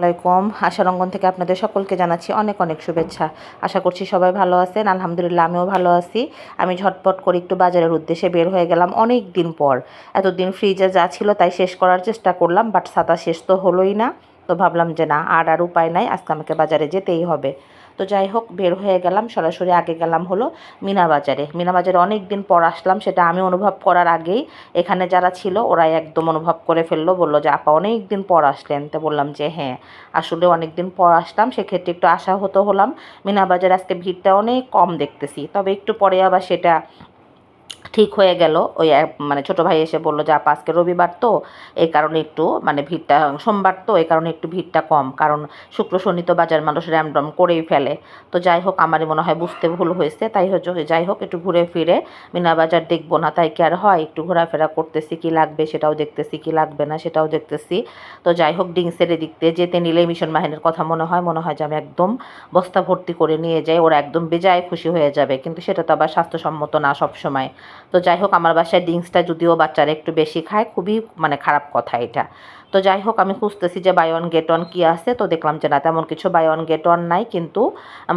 আলাইকুম। আশারঙ্গন থেকে আপনাদের সকলকে জানাচ্ছি অনেক অনেক শুভেচ্ছা। আশা করছি সবাই ভালো আছেন। আলহামদুলিল্লাহ, আমিও ভালো আছি। আমি ঝটপট করে একটু বাজারের উদ্দেশ্যে বের হয়ে গেলাম অনেক দিন পর। এতদিন ফ্রিজে যা ছিল তাই শেষ করার চেষ্টা করলাম বাট সাতা শেষ তো হলোই না। তো ভাবলাম যে না, আর আর উপায় নাই, আজকে আমাকে বাজারে যেতেই হবে। তো যাই হোক, বের হয়ে গেলাম, সরাসরি আগে গেলাম হলো মিনা বাজারে। মিনা বাজারে অনেক দিন পর আসলাম, সেটা আমি অনুভব করার আগেই। এখানে যারা ছিল, ওরাই একদম অনুভব করে ফেলল, বলল যে, আপা, অনেক দিন পর আসলেন। তো বললাম যে হ্যাঁ আসলে অনেক দিন পর আসলাম, সেক্ষেত্রে একটু আশাহত হলাম। মিনা বাজারে আজকে ভিড়টা অনেক কম দেখতেছি। তবে একটু পরে আবার সেটা ঠিক হয়ে গেল। ওই মানে ছোটো ভাই এসে বলল যে, আপা, আজকে রবিবার তো, এই কারণে একটু মানে ভিড়টা, সোমবার তো, এই কারণে একটু ভিড়টা কম। কারণ শুক্র, শনি তো বাজার মানুষ র্যামডম করেই ফেলে। তো যাই হোক, আমারই মনে হয় বুঝতে ভুল হয়েছে। তাই হচ্ছে যাই হোক, একটু ঘুরে ফিরে। মিনা বাজার দেখব না, তাই কি আর হয়? একটু ঘোরাফেরা করতেছি, কি লাগবে? সেটাও দেখতেছি, কি লাগবে না? সেটাও দেখতেছি। তো যাই হোক, ডিংসের এদিক দিয়ে যেতে নিলে মিশন বাহিনীর কথা মনে হয়। মনে হয় যে, আমি একদম বস্তা ভর্তি করে নিয়ে যাই। ওরা একদম বেজায় খুশি হয়ে যাবে। কিন্তু সেটা তো আবার স্বাস্থ্যসম্মত না সব সময় তো যাই হোক, আমার বাসায় ডিঙ্কসটা যদিও বাচ্চারা একটু বেশি খায়, খুবই মানে খারাপ কথা এটা। তো যাই হোক, আমি খুঁজতেছি যে বাই ওয়ান গেট আছে, তো দেখলাম যে না, তেমন কিছু বাই ওয়ান গেট নাই, কিন্তু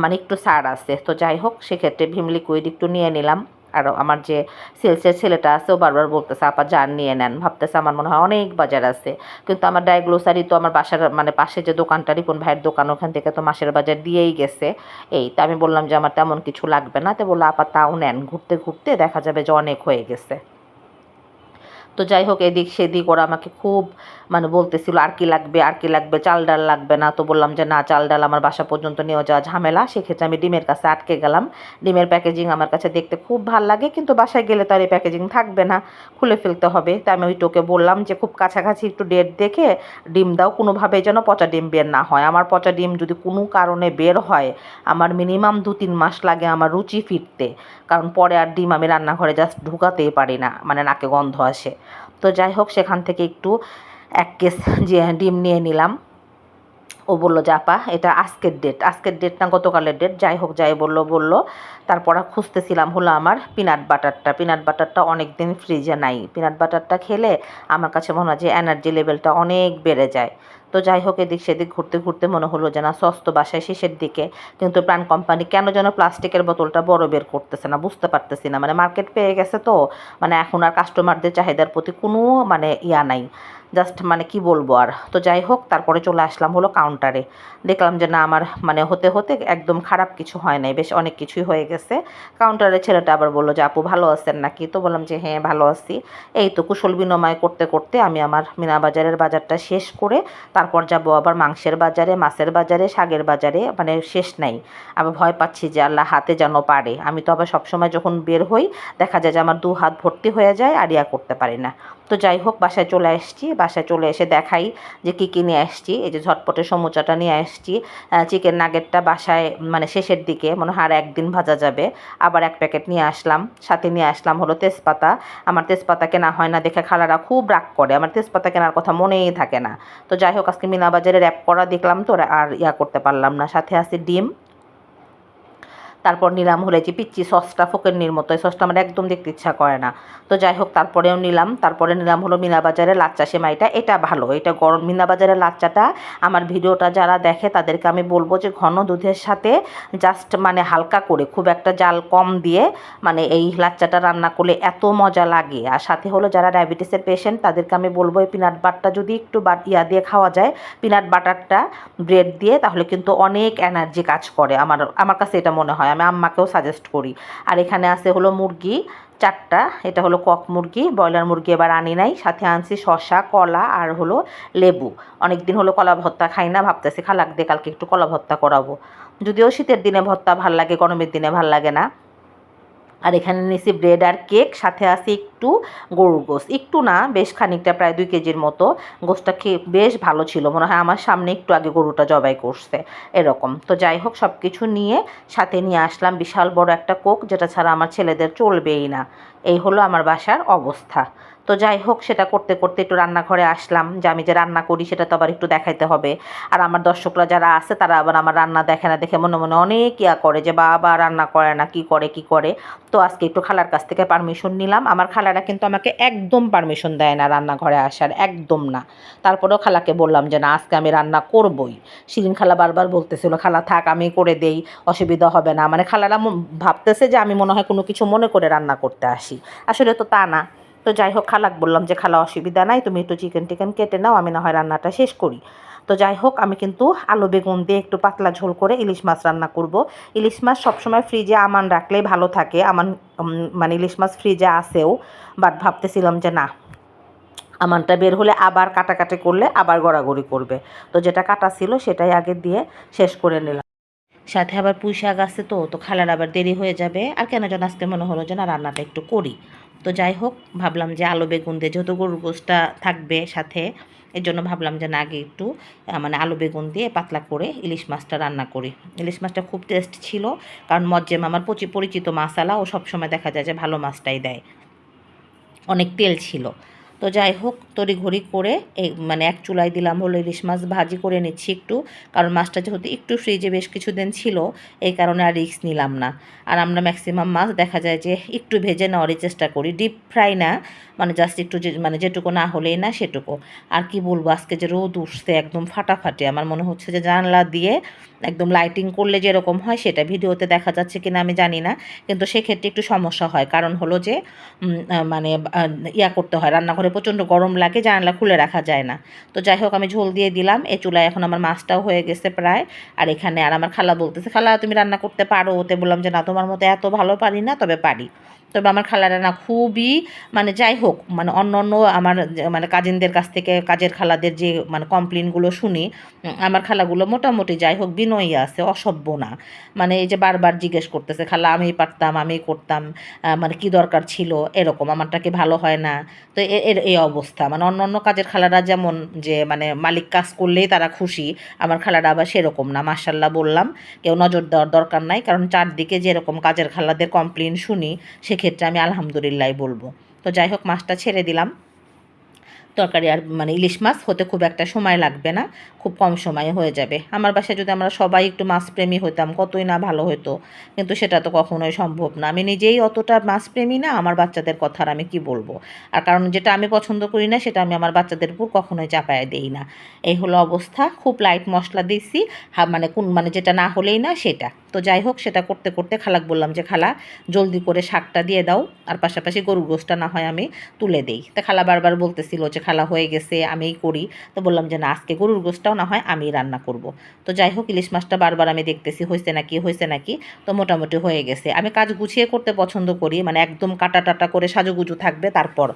মানে একটু সার আছে। তো যাই হোক, সেক্ষেত্রে ভীম লিকুইড একটু নিয়ে নিলাম। আর আমার যে সেলসের ছেলেটা আছে, ও বারবার বলতেছে, আপা যান নিয়ে নেন। ভাবতেছে আমার মনে হয় অনেক বাজার আছে। কিন্তু আমার ডায়াগ্লোসারি তো আমার বাসার মানে পাশে যে দোকানটা, রিপন ভাইয়ের দোকান, ওখান থেকে তো মাসের বাজার দিয়েই গেছে। এই তো আমি বললাম যে, আমার তেমন কিছু লাগবে না। তো বলল, আপা, তাও নেন। ঘুরতে ঘুরতে দেখা যাবে যে অনেক হয়ে গেছে। তো যাই হোক, এদিক সেদিক ওরা আমাকে খুব মানে বলতেছিল, আর কি লাগবে, আর কি লাগবে, চাল ডাল লাগবে না। তো বললাম যে, না, চাল ডাল আমার বাসা পর্যন্ত নিয়ে যাওয়া ঝামেলা। সেক্ষেত্রে আমি ডিমের কাছে আটকে গেলাম। ডিমের প্যাকেজিং আমার কাছে দেখতে খুব ভালো লাগে, কিন্তু বাসায় গেলে তো আর এই প্যাকেজিং থাকবে না। খুলে ফেলতে হবে। তাই আমি ওই টোকে বললাম যে, খুব কাছাকাছি একটু ডেট দেখে ডিম দাও কোনোভাবে যেন পচা ডিম বের না হয়। আমার পচা ডিম যদি কোনো কারণে বের হয়, আমার মিনিমাম দু তিন মাস লাগে আমার রুচি ফিরতে। কারণ পরে আর ডিম আমি রান্নাঘরে জাস্ট ঢুকাতেই পারি না। মানে নাকে গন্ধ আসে। তো যাই হোক, সেখান থেকে একটু এক কেস ডিম নিয়ে নিলাম। ও বলল, যে আপা এটা আজকের ডেট আজকের ডেট না গতকালের ডেট যাই হোক, যাই বলল বলল। তারপর খুঁজতেছিলাম, হলো আমার পিনাট বাটারটা পিনাট বাটারটা অনেক দিন ফ্রিজে নাই। পিনাট বাটারটা খেলে আমার কাছে মনে হয় যে এনার্জি লেভেলটা অনেক বেড়ে যায়। তো যাই হোক, এদিক সেদিক ঘুরতে ঘুরতে মনে হলো যে না, সস্ত বাসায় শেষের দিকে কিন্তু প্রাণ কোম্পানি কেন যেন প্লাস্টিকের বোতলটা বড় বের করতেছে না, বুঝতে পারতেছি না। মানে মার্কেট পেয়ে গেছে তো মানে এখন আর কাস্টমারদের চাহিদার প্রতি কোনো মানে ইয়া নাই। জাস্ট মানে কি বলব আর। তো যাই হোক, তারপরে চলে আসলাম হলো কাউন্টারে দেখলাম যে না, আমার মানে হতে হতে একদম খারাপ কিছু হয় নাই, বেশ অনেক কিছুই হয়ে গেছে। কাউন্টারে ছেলেটা আবার বলল যে, আপু, ভালো আছেন নাকি? তো বললাম যে হ্যাঁ ভালো আছি। এই তো কুশল বিনিময় করতে করতে আমি আমার মিনা বাজারের বাজারটা শেষ করে তারপর যাব আবার মাংসের বাজারে, মাছের বাজারে, শাকের বাজারে মানে শেষ নাই। আমি ভয় পাচ্ছি যে, আল্লাহ, হাতে যেন পারে। আমি তো আবার সবসময় যখন বের হই, দেখা যায় যে আমার দু হাত ভর্তি হয়ে যায়, আর ইয়া করতে পারি না। তো যাই হোক, বাসায় চলে আসছি। বাসায় চলে এসে দেখাই যে কী কী নিয়ে আসছি। এই যে ঝটপটে সমুচাটা নিয়ে আসছি। চিকেন নাগেটটা বাসায় মানে শেষের দিকে, মনে হয় আর একদিন ভাজা যাবে। আবার এক প্যাকেট নিয়ে আসলাম। সাথে নিয়ে আসলাম হলো তেজপাতা। আমার তেজপাতা কেনা হয় না দেখে খালারা খুব রাগ করে। আমার তেজপাতা কেনার কথা মনেই থাকে না। তো যাই হোক, আজকে মিনা বাজারে র্যাপ করা দেখলাম তো, আর ইয়া করতে পারলাম না। সাথে আছে ডিম। তারপর নিলাম হলে যে পিচ্ছি সসটা ফোকেরনির মতো। এই সসটা আমার একদম দেখতে ইচ্ছা করে না। তো যাই হোক, তারপরেও নিলাম। তারপরে নিলাম হলো মিনাবাজারের লাচ্চা সেমাইটা। এটা ভালো। এটা গরম মিনাবাজারের লাচ্চাটা আমার ভিডিওটা যারা দেখে তাদেরকে আমি বলব যে ঘন দুধের সাথে জাস্ট মানে হালকা করে, খুব একটা জাল কম দিয়ে মানে এই লাচ্চাটা রান্না করলে এত মজা লাগে। আর সাথে হলো যারা ডায়াবেটিসের পেশেন্ট তাদেরকে আমি বলব এই পিনাট বাটটা যদি একটু বাট ইয়া দিয়ে খাওয়া যায় পিনাট বাটারটা ব্রেড দিয়ে, তাহলে কিন্তু অনেক এনার্জি কাজ করে। আমার আমার কাছে এটা মনে হয়। আমি আম্মাকেও সাজেস্ট করি। আর এখানে আছে হলো মুরগি, চারটা। এটা হলো কক মুরগি, ব্রয়লার মুরগি এবার আনি নাই। সাথে আনছি শশা কলা আর হলো লেবু। অনেক দিন হলো কলা ভর্তা খাই না, ভাবতেছি খালাক দিয়ে কালকে একটু কলা ভর্তা করাবো। যদিও শীতের দিনে ভর্তা ভালো লাগে, গরমের দিনে ভালো লাগে না। আর এখানে নিয়েছি ব্রেড আর কেক সাথে আছে একটু গরুর গোস একটু না, বেশ খানিকটা, প্রায় দুই কেজির মতো। গোসটা খেয়ে বেশ ভালো ছিল। মনে হয় আমার সামনে একটু আগে গরুটা জবাই করছে। এরকম। তো যাই হোক সব কিছু নিয়ে সাথে নিয়ে আসলাম বিশাল বড় একটা কোক যেটা ছাড়া আমার ছেলেদের চলবেই না। এই হলো আমার বাসার অবস্থা। তো যাই হোক, সেটা করতে করতে একটু রান্নাঘরে আসলাম। যে আমি যে রান্না করি, সেটা তো আবার একটু দেখাইতে হবে। আর আমার দর্শকরা যারা আছে, তারা আবার আমার রান্না দেখে না দেখে মনে মনে অনেক ইয়া করে যে, বাবা, রান্না করে না, কি করে কি করে? তো আজকে একটু খালার কাছ থেকে পারমিশন নিলাম। আমার খালারা কিন্তু আমাকে একদম পারমিশন দেয় না রান্নাঘরে আসার, একদম না। তারপরেও খালাকে বললাম যে, না, আজকে আমি রান্না করবই। শিরিন খালা বারবার বলতেছিল, খালা, থাক, আমি করে দেই, অসুবিধা হবে না। মানে খালারা ভাবতেছে যে, আমি মনে হয় কোনো কিছু মনে করে রান্না করতে আসি। আসলে তো তা না। তো যাই হোক, খালাক বললাম যে, খালা, অসুবিধা নাই, তুমি একটু চিকেন টিকেন কেটে নাও, আমি না হয় রান্নাটা শেষ করি। তো যাই হোক, আমি কিন্তু আলু, বেগুন দিয়ে একটু পাতলা ঝোল করে ইলিশ মাছ রান্না করব। ইলিশ মাছ সবসময় ফ্রিজে আমান রাখলেই ভালো থাকে, আমান মানে ইলিশ মাছ ফ্রিজে আসেও বাট ভাবতেছিলাম যে, না, আমানটা বের হলে আবার কাটাকাটি করলে আবার গড়াগড়ি করবে। তো যেটা কাটা ছিল সেটাই আগে দিয়ে শেষ করে নিলাম। সাথে আবার পুঁই শাক আছে তো তো খালার আবার দেরি হয়ে যাবে, আর কেন যেন আজকে মনে হলো যে, না, রান্নাটা একটু করি। তো যাই হোক, ভাবলাম যে আলু বেগুন দিয়ে যেহেতু গরুর গোশটা থাকবে সাথে এর জন্য ভাবলাম যে না আগে একটু মানে আলু বেগুন দিয়ে পাতলা করে ইলিশ মাছটা রান্না করি। ইলিশ মাছটা খুব টেস্ট ছিল, কারণ মজ্জেম আমার পরিচিত মাসালা ও সবসময় দেখা যায় যে ভালো মাছটাই দেয়। অনেক তেল ছিল। তো যাই হোক, তড়িঘড়ি করে এই মানে এক চুলায় দিলাম হলো ইলিশ মাছ, ভাজি করে নিচ্ছি একটু। কারণ মাছটা যেহেতু একটু ফ্রিজে বেশ কিছুদিন ছিল, এই কারণে আর রিস্ক নিলাম না। আর আমরা ম্যাক্সিমাম মাছ দেখা যায় যে একটু ভেজে নেওয়ারই চেষ্টা করি। ডিপ ফ্রাই না মানে জাস্ট একটু যে মানে যেটুকু না হলেই না সেটুকু। আর কি বলব, আজকে যে রোদ উঠছে একদম ফাটাফাটি। আমার মনে হচ্ছে যে জানলা দিয়ে একদম লাইটিং করলে যেরকম হয় সেটা ভিডিওতে দেখা যাচ্ছে কিনা আমি জানি না। কিন্তু সেক্ষেত্রে একটু সমস্যা হয়। কারণ হলো যে মানে ইয়া করতে হয়, রান্নাঘরে প্রচণ্ড গরম লাগে, জানলা খুলে রাখা যায় না। তো যাই হোক, আমি ঝোল দিয়ে দিলাম, এ চুলায় এখন আমার মাছটাও হয়ে গেছে প্রায়। আর এখানে আর আমার খালা বলতেছে, খালা, তুমি রান্না করতে পারো? ওতে বললাম যে, না, তোমার মতো এত ভালো পারি না, তবে পারি। তবে আমার খালারা না খুবই মানে যাই হোক মানে অন্য অন্য আমার মানে কাজিনদের কাছ থেকে, কাজের খালাদের যে মানে কমপ্লেনগুলো শুনি আমার খালাগুলো মোটামুটি যাই হোক বিনয়ী আছে, অসভ্য না। মানে এই যে বারবার জিজ্ঞেস করতেছে, খালা আমি পারতাম আমি করতাম মানে কি দরকার ছিল? এরকম, আমারটা কি ভালো হয় না? তো এর, এই অবস্থা। মানে অন্য অন্য কাজের খালারা যেমন, যে মানে মালিক কাজ করলেই তারা খুশি, আমার খালারা আবার সেরকম না মার্শাল্লাহ বললাম। কেউ নজর দেওয়ার দরকার নাই, কারণ চারদিকে যেরকম কাজের খালাদের কমপ্লেন শুনি সেক্ষেত্রে আমি আলহামদুলিল্লাহ বলব। তো যাই হোক, মাছটা ছেড়ে দিলাম। তরকারি আর মানে ইলিশ মাছ হতে খুব একটা সময় লাগবে না, খুব কম সময়ে হয়ে যাবে। আমার বাসায় যদি আমরা সবাই একটু মাছপ্রেমী হতাম, কতই না ভালো হতো। কিন্তু সেটা তো কখনোই সম্ভব না। আমি নিজেই অতটা মাছপ্রেমী না, আমার বাচ্চাদের কথা আর আমি কি বলব? আর কারণ যেটা আমি পছন্দ করি না, সেটা আমি আমার বাচ্চাদের উপর কখনোই চাপায় দেই না। এই হলো অবস্থা। খুব লাইট মশলা দিচ্ছি হা মানে কোন মানে যেটা না হলেই না, সেটা। তো যাই হোক, সেটা করতে করতে খালাক বললাম যে, খালা, জলদি করে শাকটা দিয়ে দাও, আর পাশাপাশি গরুর গোশটা না হয় আমি তুলে দেই। তা খালা বারবার বলতেছিল যে, খালা হয়ে গেছে, আমিই করি। তো বললাম যে, না, আজকে গরুর গোশটাও না হয় আমি রান্না করব। তো যাই হোক, ইলিশ মাছটা বারবার আমি দেখতেছি হয়েছে নাকি হয়েছে নাকি, তো মোটামুটি হয়ে গেছে। আমি কাজ গুছিয়ে করতে পছন্দ করি মানে একদম কাটা টাটা করে সাজুগুজু থাকবে তারপর।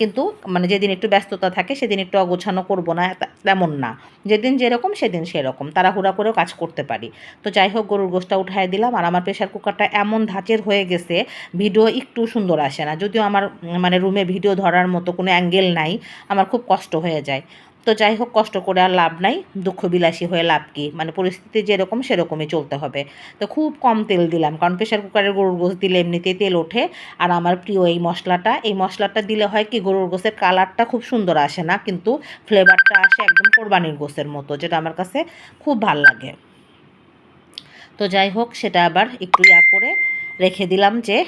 কিন্তু মানে যেদিন একটু ব্যস্ততা থাকে, সেদিন একটু অগোছানো করব না তেমন না। যেদিন যেরকম, সেদিন সেরকম। তাড়াহুড়া করেও কাজ করতে পারি। তো যাই হোক, গরুর গোশটা উঠায় দিলাম আর আমার প্রেশার কুকারটা এমন ধাঁচের হয়ে গেছে ভিডিও একটু সুন্দর আসে না। যদিও আমার মানে রুমে ভিডিও ধরার মতো কোনো অ্যাঙ্গেল নাই, আমার খুব কষ্ট হয়ে যায়। তো যাই হোক, কষ্ট করে আর লাভ নাই, দুঃখ বিলাসী হয়ে লাভ কি? মানে পরিস্থিতি যেরকম সেরকমই চলতে হবে। তো খুব কম তেল দিলাম, কারণ প্রেশার কুকারের গরুর গোশ দিলে এমনিতেই তেল ওঠে। আর আমার প্রিয় এই মশলাটা এই মশলাটা দিলে হয় কি, গরুর গোশের কালারটা খুব সুন্দর আসে না, কিন্তু ফ্লেভারটা আসে একদম কোরবানির গোশের মতো, যেটা আমার কাছে খুব ভালো লাগে। তো যাই হোক সেটা আবার একটু ইয়া করে রেখে দিলাম যে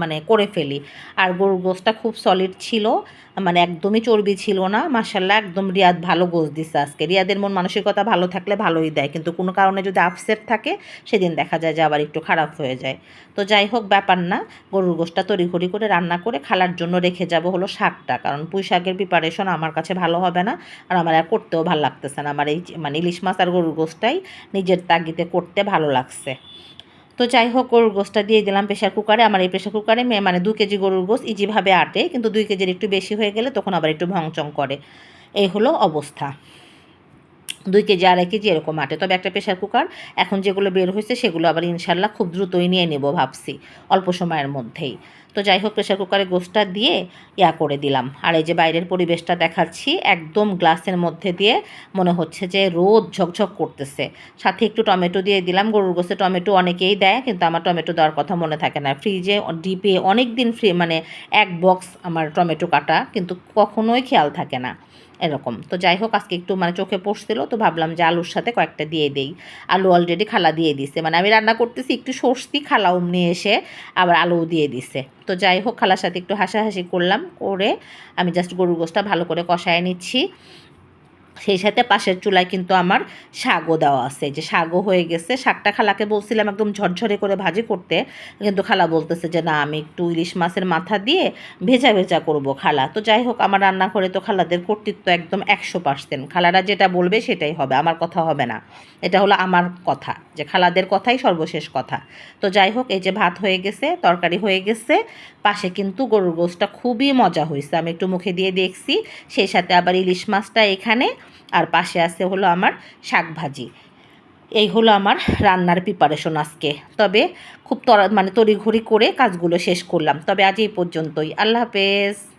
মানে করে ফেলি। আর গরুর গোশটা খুব সলিড ছিল মানে একদমই চর্বি ছিল না। মাসাল্লাহ একদম রিয়াদ ভালো গোশ দিছে আজকে। রিয়াদের মন মানসিকতা ভালো থাকলে ভালোই দেয়, কিন্তু কোনো কারণে যদি আপসেট থাকে, সেদিন দেখা যায় যে আবার একটু খারাপ হয়ে যায়। তো যাই হোক, ব্যাপার না। গরুর গোশটা তড়িঘড়ি করে রান্না করে খালার জন্য রেখে যাব হলো শাকটা, কারণ পুঁই শাকের প্রিপারেশন আমার কাছে ভালো হবে না, আর আমার আর করতেও ভালো লাগতেছে না। আমার এই মানে ইলিশ মাছ আর গরুর গোশটাই নিজের তাগিদে করতে ভালো লাগছে। তো যাই হোক, গরুর গোশটা দিয়ে দিলাম প্রেশার কুকারে। আমার এই প্রেশার কুকারে মানে দু কেজি গরুর গোস ইজিভাবে আটে, কিন্তু দুই কেজির একটু বেশি হয়ে গেলে তখন আবার একটু ভংচং করে। এই হলো অবস্থা। দুই কেজি, আড়াই কেজি এরকম আটে। তবে একটা প্রেশার কুকার এখন যেগুলো বের হয়েছে সেগুলো আবার ইনশাল্লাহ খুব দ্রুতই নিয়ে নেব ভাবছি, অল্প সময়ের মধ্যেই। তো যাই হোক প্রেশার কুকারে গোসটা দিয়ে ইয়া করে দিলাম। আর এই যে বাইরের পরিবেশটা দেখাচ্ছি, একদম গ্লাসের মধ্যে দিয়ে মনে হচ্ছে যে রোদ ঝকঝক করতেছে। সাথে একটু টমেটো দিয়ে দিলাম, গরুর গোসে টমেটো অনেকেই দেয়, কিন্তু আমার টমেটো দেওয়ার কথা মনে থাকে না। ফ্রিজে ডিপে অনেক দিন ফ্রি মানে এক বক্স আমার টমেটো কাটা, কিন্তু কখনোই খেয়াল থাকে না। এরকম। তো যাই হোক আজকে একটু মানে চোখে পড়ছিল, তো ভাবলাম যে আলুর সাথে কয়েকটা দিয়ে দেই। আলু অলরেডি খালা দিয়ে দিছে। মানে আমি রান্না করতেছি একটু সর্ষি খালা অমনি এসে আবার আলুও দিয়ে দিছে। তো যাই হোক খালার সাথে একটু হাসাহাসি করলাম, করে আমি জাস্ট গরুর গোষ্ঠটা ভালো করে কষায় নিচ্ছি। সেই সাথে পাশের চুলায় কিন্তু আমার শাকও দেওয়া আছে। যে শাকও হয়ে গেছে। শাকটা খালাকে বলছিলাম একদম ঝরঝরে করে ভাজি করতে। কিন্তু খালা বলতেছে যে, না, আমি একটু ইলিশ মাছের মাথা দিয়ে ভেজা ভেজা করব খালা। তো যাই হোক, আমার রান্নাঘরে তো খালাদের কর্তৃত্ব একদম একশো পার্সেন্ট। খালারা যেটা বলবে সেটাই হবে। আমার কথা হবে না। এটা হলো আমার কথা যে, খালাদের কথাই সর্বশেষ কথা। তো যাই হোক, এই যে ভাত হয়ে গেছে, তরকারি হয়ে গেছে। পাশে কিন্তু গরুর গোসটা খুবই মজা হয়েছে আমি একটু মুখে দিয়ে দেখছি। সেই সাথে আবার ইলিশ মাছটা এখানে আর পাশে আছে হলো আমার শাক ভাজি এই হলো আমার রান্নার প্রিপারেশন আজকে। তবে খুব তরা মানে তড়িঘড়ি করে কাজগুলো শেষ করলাম। তবে আজ এই পর্যন্তই। আল্লাহ হাফেজ।